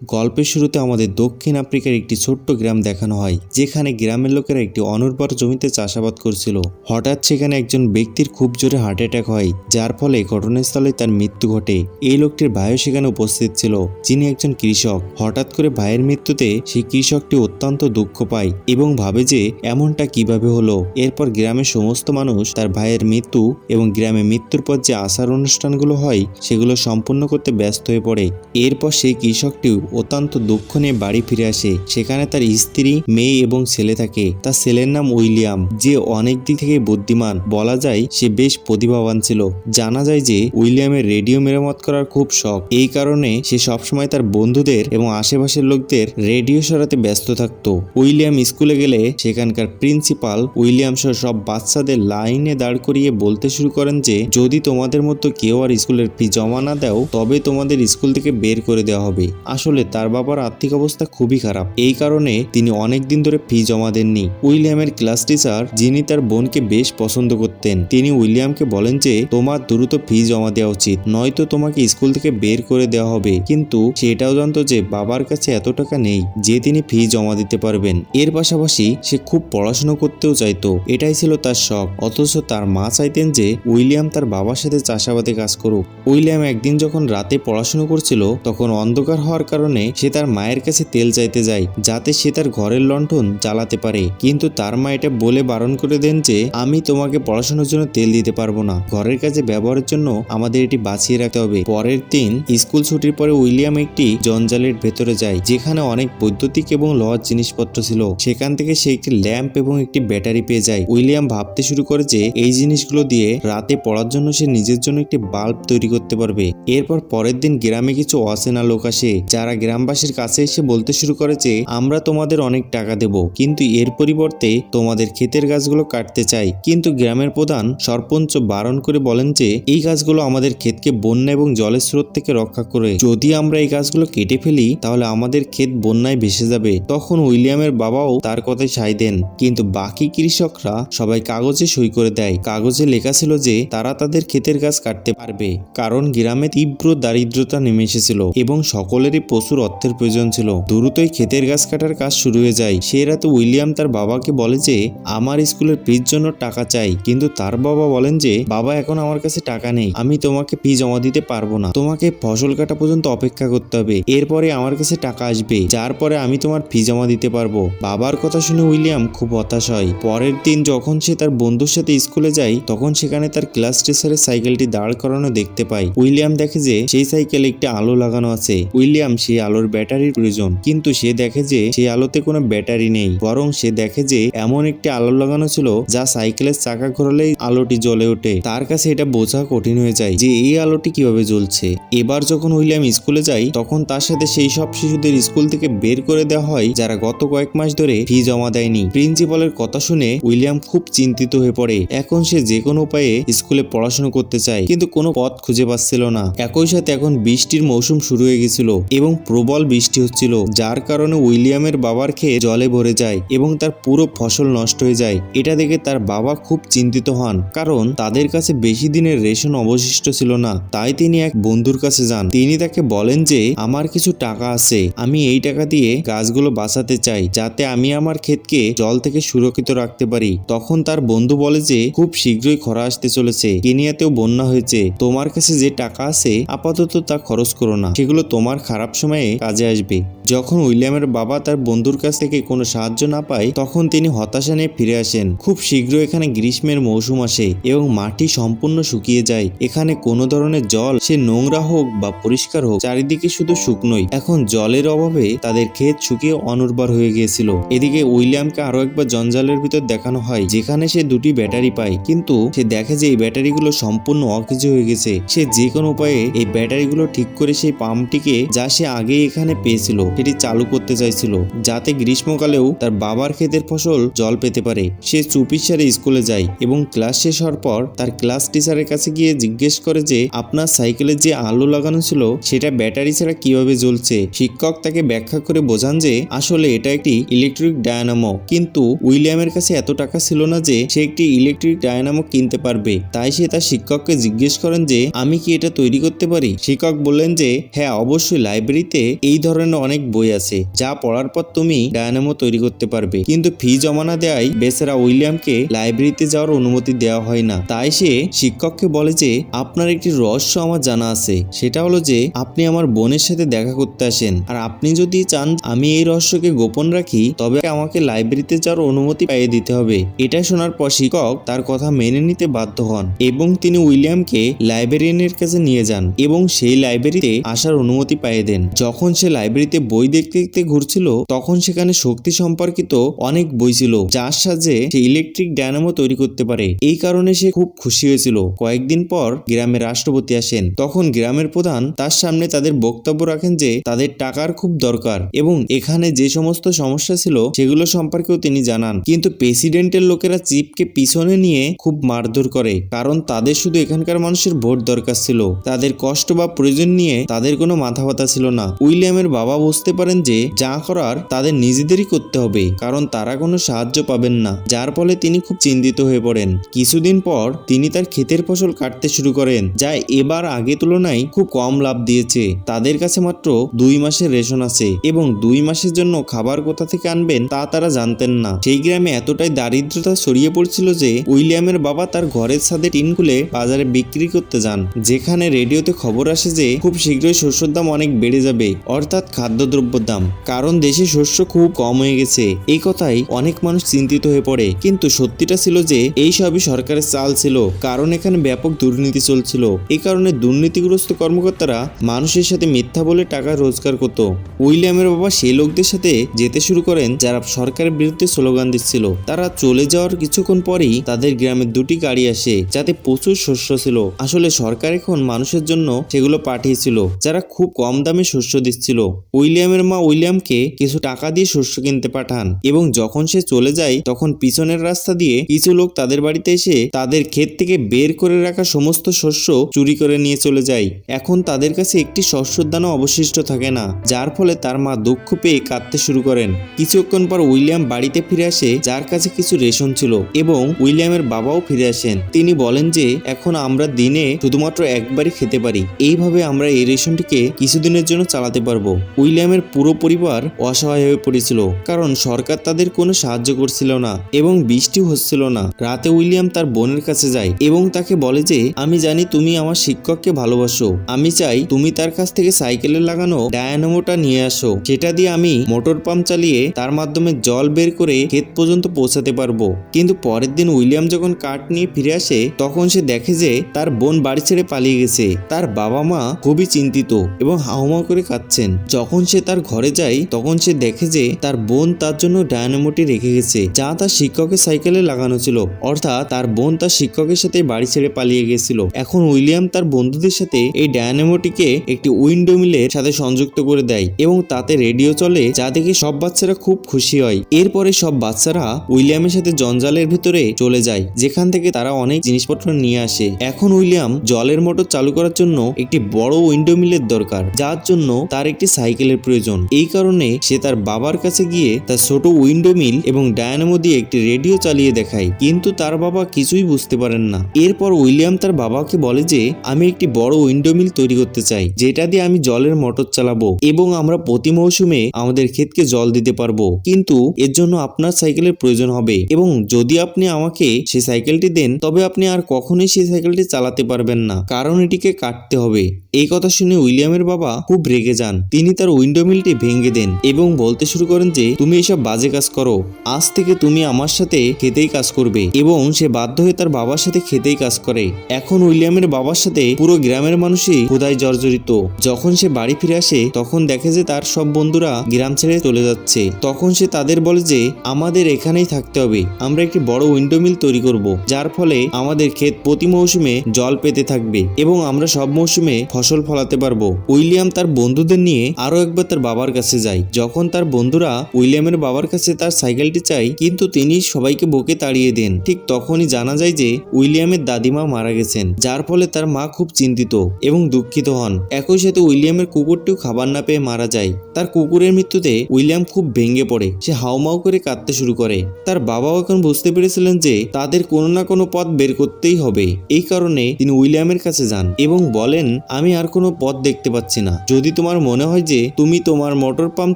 গল্পের শুরুতে আমাদের দক্ষিণ আফ্রিকার একটি ছোট্ট গ্রাম দেখানো হয়, যেখানে গ্রামের লোকেরা একটি অনুর্বর জমিতে চাষাবাদ করছিল। হঠাৎ সেখানে একজন ব্যক্তির খুব জোরে হার্ট অ্যাটাক হয়, যার ফলে ঘটনাস্থলে তার মৃত্যু ঘটে। এই লোকটির ভাইও সেখানে উপস্থিত ছিল, যিনি একজন কৃষক। হঠাৎ করে ভাইয়ের মৃত্যুতে সেই কৃষকটি অত্যন্ত দুঃখ পায় এবং ভাবে যে এমনটা কীভাবে হলো। এরপর গ্রামের সমস্ত মানুষ তার ভাইয়ের মৃত্যু এবং গ্রামে মৃত্যুর পর যে আচার অনুষ্ঠানগুলো হয়, সেগুলো সম্পূর্ণ করতে ব্যস্ত হয়ে পড়ে। এরপর সেই কৃষকটি অত্যন্ত দুঃখ নিয়ে বাড়ি ফিরে আসে। সেখানে তার স্ত্রী, মেয়ে এবং ছেলে থাকে। তার ছেলের নাম উইলিয়াম, যে অনেক দিক থেকে বুদ্ধিমান। বলা যায়, সে বেশ প্রতিভাবান ছিল। জানা যায় যে, উইলিয়ামের রেডিও মেরামত করার খুব শখ। এই কারণে সে সবসময় তার বন্ধুদের এবং আশেপাশের লোকদের রেডিও সরাতে ব্যস্ত থাকতো। উইলিয়াম স্কুলে গেলে সেখানকার প্রিন্সিপাল উইলিয়াম সহ সব বাচ্চাদের লাইনে দাঁড় করিয়ে বলতে শুরু করেন যে, যদি তোমাদের মতো কেউ আর স্কুলের ফি জমা না দাও, তবে তোমাদের স্কুল থেকে বের করে দেওয়া হবে। আসলে তার বাবার আর্থিক অবস্থা খুবই খারাপ। এই কারণে তিনি অনেক দিন ধরে ফি জমা দেননি। উইলিয়ামের ক্লাস টিচার, যিনি তার বোনকে বেশ পছন্দ করতেন, তিনি উইলিয়ামকে বলেন যে, তোমার দ্রুত ফি জমা দেওয়া উচিত, নয়তো তোমাকে স্কুল থেকে বের করে দেওয়া হবে। কিন্তু সে এটাও জানতো যে, বাবার কাছে এত টাকা নেই যে তিনি ফি জমা দিতে পারবেন। এর পাশাপাশি সে খুব পড়াশুনো করতেও চাইতো। এটাই ছিল তার শখ। অথচ তার মা চাইতেন যে, উইলিয়াম তার বাবার সাথে চাষাবাদে কাজ করুক। উইলিয়াম একদিন যখন রাতে পড়াশুনো করছিল, তখন অন্ধকার হওয়ার কারণে সে তার মায়ের কাছে তেল চাইতে যায়, যাতে সে তার ঘরের লণ্ঠন জ্বালাতে পারে। কিন্তু তার মা এটা বলে বারণ করে দেন যে, আমি তোমাকে পড়াশোনার জন্য তেল দিতে পারব না। ঘরের কাজে ব্যবহারের জন্য আমাদের এটি বাঁচিয়ে রাখতে হবে। পরের দিন, স্কুল ছুটির পরে উইলিয়াম একটি জঞ্জালের ভেতরে যায়, যেখানে অনেক বৈদ্যুতিক এবং লোহার জিনিসপত্র ছিল। সেখান থেকে সে একটি ল্যাম্প এবং একটি ব্যাটারি পেয়ে যায়। উইলিয়াম ভাবতে শুরু করে যে, এই জিনিসগুলো দিয়ে রাতে পড়ার জন্য সে নিজের জন্য একটি বাল্ব তৈরি করতে পারবে। এরপর পরের দিন গ্রামে কিছু অচেনা লোক আসে, যারা গ্রামবাসীর কাছে এসে বলতে শুরু করে যে, আমরা তোমাদের অনেক টাকা দেব, কিন্তু এর পরিবর্তে তোমাদের ক্ষেতের গাছগুলো কাটতে চাই। কিন্তু গ্রামের প্রধান সরপঞ্চ বারণ করে বলেন যে, এই গাছগুলো আমাদের ক্ষেতকে বন্যা এবং জলের স্রোত থেকে রক্ষা করে। যদি আমরা এই গাছগুলো কেটে ফেলি, তাহলে আমাদের ক্ষেত বন্যায় ভেসে যাবে। তখন উইলিয়ামের বাবাও তার কথায় সাই দেন। কিন্তু বাকি কৃষকরা সবাই কাগজে সই করে দেয়। কাগজে লেখা ছিল যে, তারা তাদের ক্ষেতের গাছ কাটতে পারবে। কারণ গ্রামে তীব্র দারিদ্রতা নেমে এসেছিল এবং সকলেরই প্রচুর অর্থের প্রয়োজন ছিল। দ্রুতই ক্ষেতের গাছ কাটার কাজ শুরু হয়ে যায়। সে রাতে উইলিয়াম তার বাবাকে বলে যে, আমার স্কুলের ফির জন্য টাকা চাই। কিন্তু তার বাবা বলেন যে, বাবা, এখন আমার কাছে টাকা নেই। আমি তোমাকে ফি জমা দিতে পারব না। তোমাকে ফসল কাটা পর্যন্ত অপেক্ষা করতে হবে। এরপরে আমার কাছে টাকা আসবে। যার পরে আমি তোমার ফি জমা দিতে পারব। বাবার কথা শুনে উইলিয়াম খুব হতাশ হয়। পরের দিন যখন সে তার বন্ধুর সাথে স্কুলে যায়, তখন সেখানে তার ক্লাস টিচারের সাইকেলটি দাঁড় করানো দেখতে পায়। উইলিয়াম দেখে যে, সেই সাইকেলে একটি আলো লাগানো আছে। উইলিয়াম সেই আলোর ব্যাটারির প্রয়োজন। কিন্তু সে দেখে যে সেই আলোতে কোনো ব্যাটারি নেই, বরং সে দেখে যে এমন একটি আলো লাগানো ছিল যা সাইকেলের চাকা ঘোরালেই আলোটি জ্বলে ওঠে। তার কাছে এটা বোঝা কঠিন হয়ে যায় যে এই আলোটি কীভাবে জ্বলছে। এবার যখন উইলিয়াম স্কুলে যায়, তখন তার সাথে সেই সব শিশুদের স্কুল থেকে বের করে দেওয়া হয়, যারা গত কয়েক মাস ধরে ফি জমা দেয়নি। প্রিন্সিপালের কথা শুনে উইলিয়াম খুব চিন্তিত হয়ে পড়ে। এখন সে যে কোনো উপায়ে স্কুলে পড়াশোনা করতে চায়, কিন্তু কোনো পথ খুঁজে পাচ্ছিল না। একই সাথে এখন বৃষ্টির মৌসুম শুরু হয়ে গেছিল এবং প্রবল বৃষ্টি হচ্ছিল, যার কারণে উইলিয়ামের বাবার খেয়ে জলে ভরে যায় এবং তার পুরো ফসল নষ্ট হয়ে যায়। এটা দেখে তার বাবা খুব চিন্তিত হন, কারণ তাদের কাছে বেশি দিনের রেশন অবশিষ্ট ছিল না, তাই তিনি এক বন্ধুর কাছে যান। তিনি তাকে বলেন যে, আমার কিছু টাকা আছে, আমি এই টাকা দিয়ে গাছগুলো বাঁচাতে চাই, যাতে আমি আমার ক্ষেতকে জল থেকে সুরক্ষিত রাখতে পারি। তখন তার বন্ধু বলে যে, খুব শীঘ্রই খরা আসতে চলেছে, কেনিয়াতেও বন্যা হয়েছে। তোমার কাছে যে টাকা আছে, আপাতত তা খরচ করো না। সেগুলো তোমার খারাপ সময়ে কাজে আসবে। যখন উইলিয়ামের বাবা তার বন্ধুর কাছ থেকে কোনো সাহায্য না পায়, তখন তিনি হতাশা নিয়ে ফিরে আসেন। খুব শীঘ্র এখানে গ্রীষ্মের মৌসুম আসে এবং মাটি সম্পূর্ণ শুকিয়ে যায়। এখানে কোনো ধরনের জল, সে নোংরা হোক বা পরিষ্কার হোক, চারিদিকে শুধু শুকনোই। এখন জলের অভাবে তাদের ক্ষেত শুকিয়ে অনুর্বর হয়ে গিয়েছিল। এদিকে উইলিয়ামকে আরও একবার জঞ্জালের ভিতর দেখানো হয়, যেখানে সে দুটি ব্যাটারি পায়। কিন্তু সে দেখে যে এই ব্যাটারিগুলো সম্পূর্ণ অকেজ হয়ে গেছে। সে যে কোনো উপায়ে এই ব্যাটারিগুলো ঠিক করে সেই পাম্পটিকে, যা সে আগে এখানে পেয়েছিল, সেটি চালু করতে চাইছিল, যাতে গ্রীষ্মকালেও তার বাবার ক্ষেতের ফসল জল পেতে পারে। সে চুপিসারে স্কুলে যায় এবং ক্লাস শেষ হওয়ার পর তার ক্লাস টিচারের কাছে গিয়ে জিজ্ঞেস করে যে, আপনার সাইকেলে যে আলো লাগানো ছিল, সেটা ব্যাটারি ছাড়া কীভাবে জ্বলছে? শিক্ষক তাকে ব্যাখ্যা করে বোঝান যে, আসলে এটা একটি ইলেকট্রিক ডায়নামো। কিন্তু উইলিয়ামের কাছে এত টাকা ছিল না যে, সে একটি ইলেকট্রিক ডায়নামো কিনতে পারবে। তাই সে তার শিক্ষককে জিজ্ঞেস করেন যে, আমি কি এটা তৈরি করতে পারি? শিক্ষক বললেন যে হ্যাঁ অবশ্যই, লাইব্রেরি লাইব্রেরিতে এই ধরনের অনেক বই আছে, যা পড়ার পর তুমি ডায়নামো তৈরি করতে পারবে। কিন্তু ফি জমা না দেওয়ায় বেচারা উইলিয়ামকে লাইব্রেরিতে যাওয়ার অনুমতি দেওয়া হয় না। তাই সে শিক্ষককে বলে যে, আপনার একটি রহস্য আমার জানা আছে। সেটা হলো যে, আপনি আমার বোনের সাথে দেখা করতে আসেন। আর আপনি যদি চান আমি এই রহস্যকে গোপন রাখি, তবে আমাকে লাইব্রেরিতে যাওয়ার অনুমতি পাইয়ে দিতে হবে। এটা শোনার পর শিক্ষক তার কথা মেনে নিতে বাধ্য হন এবং তিনি উইলিয়ামকে লাইব্রেরিয়ানের কাছে নিয়ে যান এবং সেই লাইব্রেরিতে আসার অনুমতি পাইয়ে দেন। যখন সে লাইব্রেরিতে বই দেখতে দেখতে ঘুরছিল, তখন সেখানে শক্তি সম্পর্কিত অনেক বই ছিল, যার সাহায্যে সে ইলেকট্রিক ডায়নামো তৈরি করতে পারে। এই কারণে সে খুব খুশি হয়েছিল। কয়েকদিন পর গ্রামের রাষ্ট্রপতি আসেন। তখন গ্রামের প্রধান তার সামনে তাদের বক্তব্য রাখেন যে, তাদের টাকার খুব দরকার এবং এখানে যে সমস্ত সমস্যা ছিল, সেগুলো সম্পর্কেও তিনি জানান। কিন্তু প্রেসিডেন্টের লোকেরা চিপকে পিছনে নিয়ে খুব মারধর করে, কারণ তাদের শুধু এখানকার মানুষের ভোট দরকার ছিল। তাদের কষ্ট বা প্রয়োজন নিয়ে তাদের কোনো মাথা ব্যথা ছিল না। উইলিয়ামের বাবা বুঝতে পারেন যে যা করার তাদের নিজেদেরই করতে হবে, কারণ তারা কোনো সাহায্য পাবেন না। যার ফলে তিনি খুব চিন্তিত হয়ে পড়েন। কিছুদিন পর তিনি তার ক্ষেতের ফসল কাটতে শুরু করেন, যা এবার আগে তুলনায় খুব কম লাভ দিয়েছে। তাদের কাছে মাত্র দুই মাসের রেশন আছে এবং দুই মাসের জন্য খাবার কোথা থেকে আনবেন তা তারা জানতেন না। সেই গ্রামে এতটাই দারিদ্রতা ছড়িয়ে পড়ছিল যে উইলিয়ামের বাবা তার ঘরের ছাদে টিন খুলে বাজারে বিক্রি করতে যান, যেখানে রেডিওতে খবর আসে যে খুব শীঘ্রই শস্যের দাম অনেক বেড়ে যাবে। অর্থাৎ খাদ্যদ্রব্যের দাম। কারণ দেশে শস্য খুব কম হয়ে গেছে। এই কথাই অনেক মানুষ চিন্তিত হয়ে পড়ে। কিন্তু সত্যিটা ছিল যে, এই সবই সরকারের চাল ছিল। কারণ এখানে ব্যাপক দুর্নীতি চলছিল। এই কারণে দুর্নীতিগ্রস্ত কর্মকর্তারা মানুষের সাথে মিথ্যা বলে টাকা রোজগার করত। উইলিয়ামের বাবা সেই লোকদের সাথে যেতে শুরু করেন যারা সরকারের বিরুদ্ধে স্লোগান দিচ্ছিল। তারা চলে যাওয়ার কিছুক্ষণ পরেই তাদের গ্রামে দুটি গাড়ি আসে, যাতে প্রচুর শস্য ছিল। আসলে সরকার এখন মানুষের জন্য সেগুলো পাঠিয়েছিল, যারা খুব কম দামে শস্য দিচ্ছিল। উইলিয়ামের মা উইলিয়ামকে কিছু টাকা দিয়ে শস্য কিনতে পাঠান এবং যখন সে চলে যায়, তখন পিছনের রাস্তা দিয়ে কিছু লোক তাদের বাড়িতে এসে তাদের ক্ষেত থেকে বের করে রাখা সমস্ত শস্য চুরি করে নিয়ে চলে যায়। এখন তাদের কাছে একটি শস্যর দানও অবশিষ্ট থাকে না, যার ফলে তার মা দুঃখ পেয়ে কাঁদতে শুরু করেন। কিছুক্ষণ পর উইলিয়াম বাড়িতে ফিরে আসে, যার কাছে কিছু রেশন ছিল এবং উইলিয়ামের বাবাও ফিরে আসেন। তিনি বলেন যে, এখন আমরা দিনে শুধুমাত্র একবারই খেতে পারি। এইভাবে আমরা এই রেশনটিকে কিছুদিনের জন্য চালাতে পারব। উইলিয়ামের পুরো পরিবার অসহায় হয়ে পড়েছিল, কারণ সরকার তাদের কোনো সাহায্য করছিল না এবং বৃষ্টি হচ্ছিল না। রাতে উইলিয়াম তার বোনের কাছে যায় এবং তাকে বলে যে, আমি জানি তুমি আমার শিক্ষককে ভালোবাসো। আমি চাই তুমি তার কাছ থেকে সাইকেলে লাগানো ডায়ানামোটা নিয়ে আসো সেটা দিয়ে আমি মোটর পাম্প চালিয়ে তার মাধ্যমে জল বের করে ক্ষেত পর্যন্ত পৌঁছাতে পারব। কিন্তু পরের দিন উইলিয়াম যখন কাঠ নিয়ে ফিরে আসে, তখন সে দেখে যে, তার বোন বাড়ি ছেড়ে পালিয়ে গেছে। তার বাবা মা খুবই চিন্তিত এবং হাউমাউ করে কাঁদছেন। যখন সে তার ঘরে যায়, তখন সে দেখে যে তার বোন তার জন্য ডায়নামোটি রেখে গেছে, যা তার শিক্ষকের সাইকেলে লাগানো ছিল। অর্থাৎ তার বোন তার শিক্ষকের সাথে বাড়ি ছেড়ে পালিয়ে গেছিল। এখন উইলিয়াম তার বন্ধুদের সাথে এই ডায়নামোটিকে একটি উইন্ডো মিলের সাথে সংযুক্ত করে দেয় এবং তাতে রেডিও চলে, যা দেখে সব বাচ্চারা খুব খুশি হয়। এরপরে সব বাচ্চারা উইলিয়ামের সাথে জঞ্জালের ভিতরে চলে যায়, যেখান থেকে তারা অনেক জিনিসপত্র নিয়ে আসে। এখন উইলিয়াম জলের মোটর চালু করার জন্য একটি বড় উইন্ডো মিলের দরকার, যার জন্য তার একটি সাইকেলের প্রয়োজন। এই কারণে সে তার বাবার কাছে গিয়ে তার ছোট উইন্ডো মিল এবং ডায়নামো দিয়ে একটি রেডিও চালিয়ে দেখায়। কিন্তু তার বাবা কিছুই বুঝতে পারেন না। এরপর উইলিয়াম তার বাবাকে বলে যে, আমি একটি বড় উইন্ডো মিল তৈরি করতে চাই, যেটা দিয়ে আমি জলের মোটর চালাবো এবং আমরা প্রতি মৌসুমে আমাদের ক্ষেতকে জল দিতে পারব। কিন্তু এর জন্য আপনার সাইকেলের প্রয়োজন হবে এবং যদি আপনি আমাকে সেই সাইকেলটি দেন, তবে আপনি আর কখনোই সেই সাইকেলটি চালাতে পারবেন না, কারণ এটিকে কাটতে হবে। এই কথা শুনে উইলিয়ামের বাবা খুব রেগে যান। তিনি তার উইন্ডো মিলটি ভেঙে দেন এবং বলতে শুরু করেন যে, তুমি এসব বাজে কাজ করো। আজ থেকে তুমি আমার সাথে খেতেই কাজ করবে এবং সে বাধ্য হয়ে তার বাবার সাথে খেতেই কাজ করে। এখন উইলিয়ামের বাবার সাথে পুরো গ্রামের মানুষই ক্ষুধায় জর্জরিত। যখন সে বাড়ি ফিরে আসে, তখন দেখে যে তার সব বন্ধুরা গ্রাম ছেড়ে চলে যাচ্ছে। তখন সে তাদের বলে যে, আমাদের এখানেই থাকতে হবে। আমরা একটি বড় উইন্ডো মিল তৈরি করব, যার ফলে আমাদের ক্ষেত প্রতি মৌসুমে জল পেতে থাকবে এবং আমরা সব মৌসুমে ফসল ফলাতে পারব। উইলিয়াম তার বন্ধুদের নিয়ে আরও একবার তার বাবার কাছে যায় যখন তার বন্ধুরা উইলিয়ামের বাবার কাছে তার সাইকেলটি চাই কিন্তু তিনি সবাইকে বকে তাড়িয়ে দেন। ঠিক তখনই জানা যায় যে উইলিয়ামের দাদিমা মারা গেছেন, যার ফলে তার মা খুব চিন্তিত এবং দুঃখিত হন। একই সাথে উইলিয়ামের কুকুরটিও খাবার না পেয়ে মারা যায়। তার কুকুরের মৃত্যুতে উইলিয়াম খুব ভেঙে পড়ে। সে হাউমাউ করে কাঁদতে শুরু করে। তার বাবাও এখন বুঝতে পেরেছিলেন যে তাদের কোনো না কোনো পথ বের করতেই হবে। এই কারণে তিনি উইলিয়ামের কাছে যান এবং বলেন, আমি আর কোনো পথ দেখতে পাচ্ছি না। যদি তোমার মনে হয় যে তুমি তোমার মোটর পাম্প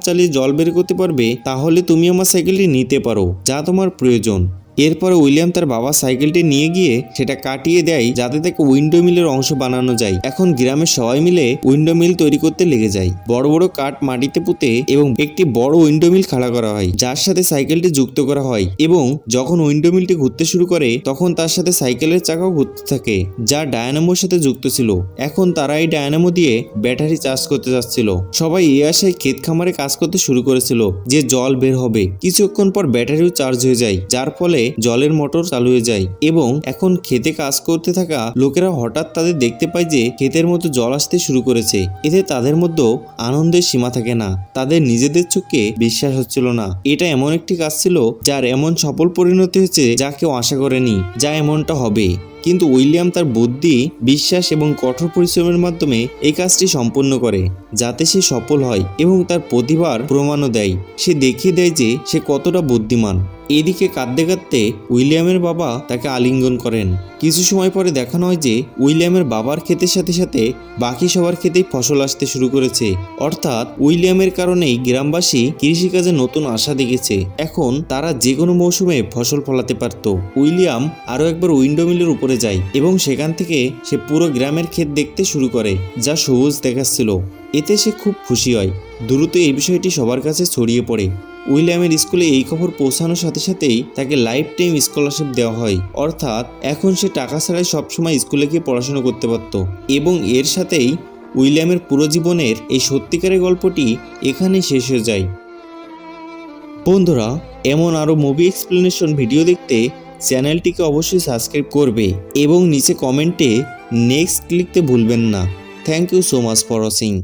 চালিয়ে জল বের করতে পারবে, তাহলে তুমি আমার সাইকেলটি নিতে পারো, যা তোমার প্রয়োজন। এরপরে উইলিয়াম তার বাবা সাইকেলটি নিয়ে গিয়ে সেটা কাটিয়ে দেয়, যাতে তাকে উইন্ডো মিলের অংশ বানানো যায়। এখন গ্রামের সবাই মিলে উইন্ডো মিল তৈরি করতে লেগে যায়। বড় বড় কাঠ মাটিতে পুঁতে এবং একটি বড় উইন্ডো মিল খাড়া করা হয়, যার সাথে সাইকেলটি যুক্ত করা হয় এবং যখন উইন্ডো মিলটি ঘুরতে শুরু করে, তখন তার সাথে সাইকেলের চাকাও ঘুরতে থাকে, যা ডায়নামোর সাথে যুক্ত ছিল। এখন তারা এই ডায়নামো দিয়ে ব্যাটারি চার্জ করতে যাচ্ছিল। সবাই এ আশায় ক্ষেত খামারে কাজ করতে শুরু করেছিল যে জল বের হবে। কিছুক্ষণ পর ব্যাটারিও চার্জ হয়ে যায়, যার ফলে জলের মোটর চালু হয়ে যায় এবং এখন খেতে কাজ করতে থাকা লোকেরা হঠাৎ তাদের দেখতে পায় যে ক্ষেতের মতো জল আসতে শুরু করেছে। এতে তাদের মধ্যে আনন্দের সীমা থাকে না। তাদের নিজেদের চোখে বিশ্বাস হচ্ছিল না। এটা এমন একটি কাজ ছিল যার এমন সফল পরিণতি হয়েছে যা কেউ আশা করেনি, যা এমনটা হবে। কিন্তু উইলিয়াম তার বুদ্ধি, বিশ্বাস এবং কঠোর পরিশ্রমের মাধ্যমে এই কাজটি সম্পন্ন করে, যাতে সে সফল হয় এবং তার প্রতিভার প্রমাণও দেয়। সে দেখিয়ে দেয় যে সে কতটা বুদ্ধিমান। এদিকে কাঁদতে কাঁদতে উইলিয়ামের বাবা তাকে আলিঙ্গন করেন। কিছু সময় পরে দেখানো হয় যে উইলিয়ামের বাবার ক্ষেতের সাথে সাথে বাকি সবার ক্ষেতেই ফসল আসতে শুরু করেছে। অর্থাৎ উইলিয়ামের কারণেই গ্রামবাসী কৃষিকাজে নতুন আশা দেখেছে। এখন তারা যে কোনো মৌসুমে ফসল ফলাতে পারত। উইলিয়াম আরও একবার উইন্ডো মিলের উপরে যায় এবং সেখান থেকে সে পুরো গ্রামের ক্ষেত দেখতে শুরু করে, যা সবুজ দেখাচ্ছিল। এতে সে খুব খুশি হয়। দ্রুত এই বিষয়টি সবার কাছে ছড়িয়ে পড়ে। উইলিয়ামের স্কুলে এই খবর পৌঁছানোর সাথে সাথেই তাকে লাইফ টাইম স্কলারশিপ দেওয়া হয়। অর্থাৎ এখন সে টাকা ছাড়াই সবসময় স্কুলে গিয়ে পড়াশোনা করতে পারত। এবং এর সাথেই উইলিয়ামের পুরো জীবনের এই সত্যিকারের গল্পটি এখানে শেষ হয়ে যায়। বন্ধুরা, এমন আরও মুভি এক্সপ্লেনেশন ভিডিও দেখতে চ্যানেলটিকে অবশ্যই সাবস্ক্রাইব করবে এবং নিচে কমেন্টে নেক্সট লিখতে ভুলবেন না। Thank you so much for watching